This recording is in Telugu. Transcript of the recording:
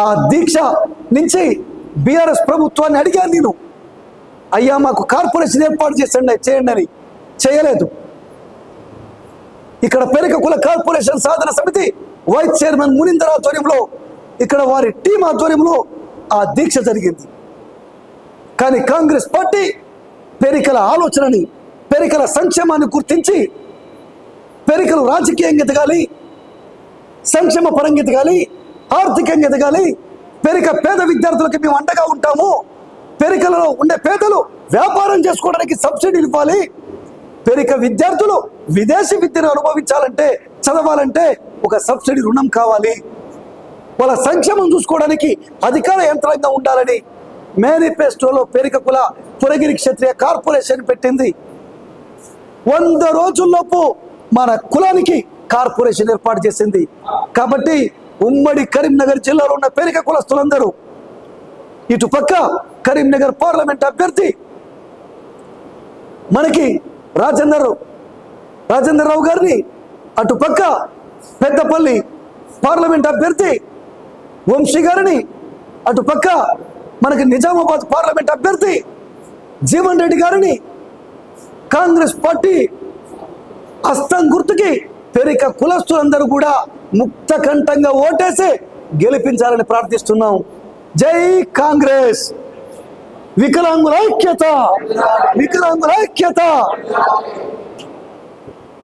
ఆ దీక్ష నుంచి బీఆర్ఎస్ ప్రభుత్వాన్ని అడిగాను నేను. అయ్యా మాకు కార్పొరేషన్ ఏర్పాటు చేసండి చేయండి అని. చేయలేదు. ఇక్కడ పెరిక కుల కార్పొరేషన్ సాధన సమితి వైస్ చైర్మన్ మునిందర్ ఆధ్వర్యంలో ఇక్కడ వారి టీం ఆధ్వర్యంలో ఆ దీక్ష జరిగింది. కానీ కాంగ్రెస్ పార్టీ పెరికల ఆలోచనని పెరికల సంక్షేమాన్ని గుర్తించి పెరికలు రాజకీయంగా ఎదగాలి సంక్షేమ పరంగా ఎదగాలి ఆర్థికంగా ఎదగాలి పెరిక పేద విద్యార్థులకు మేము అండగా ఉంటాము. పెరికలలో ఉండే పేదలు వ్యాపారం చేసుకోవడానికి సబ్సిడీలు ఇవ్వాలి. పెరిక విద్యార్థులు విదేశీ విద్యను అనుభవించాలంటే చదవాలంటే ఒక సబ్సిడీ రుణం కావాలి. వాళ్ళ సంక్షేమం చూసుకోవడానికి అధికార యంత్రాంగం ఉండాలని మేనిఫెస్టోలో పెరిక కుల పురగిరి క్షత్రియ కార్పొరేషన్ పెట్టింది. వంద రోజుల్లోపు మన కులానికి కార్పొరేషన్ ఏర్పాటు చేసింది. కాబట్టి ఉమ్మడి కరీంనగర్ జిల్లాలో ఉన్న పేరిక కులస్తులందరూ ఇటు పక్క కరీంనగర్ పార్లమెంట్ అభ్యర్థి మనకి రాజేందర్ రాజేందర్ రావు గారిని అటు పక్క పెద్దపల్లి పార్లమెంట్ అభ్యర్థి వంశీ గారిని అటు పక్క మనకి నిజామాబాద్ పార్లమెంట్ అభ్యర్థి జీవన్ రెడ్డి గారిని కాంగ్రెస్ పార్టీ అస్తం గుర్తుకి పెరిక కులస్తులందరూ కూడా ముక్త కంఠంగా ఓటేసి గెలిపించాలని ప్రార్థిస్తున్నాం. జై కాంగ్రెస్! వికలాంగుల ఐక్యత! వికలాంగుల ఐక్యత!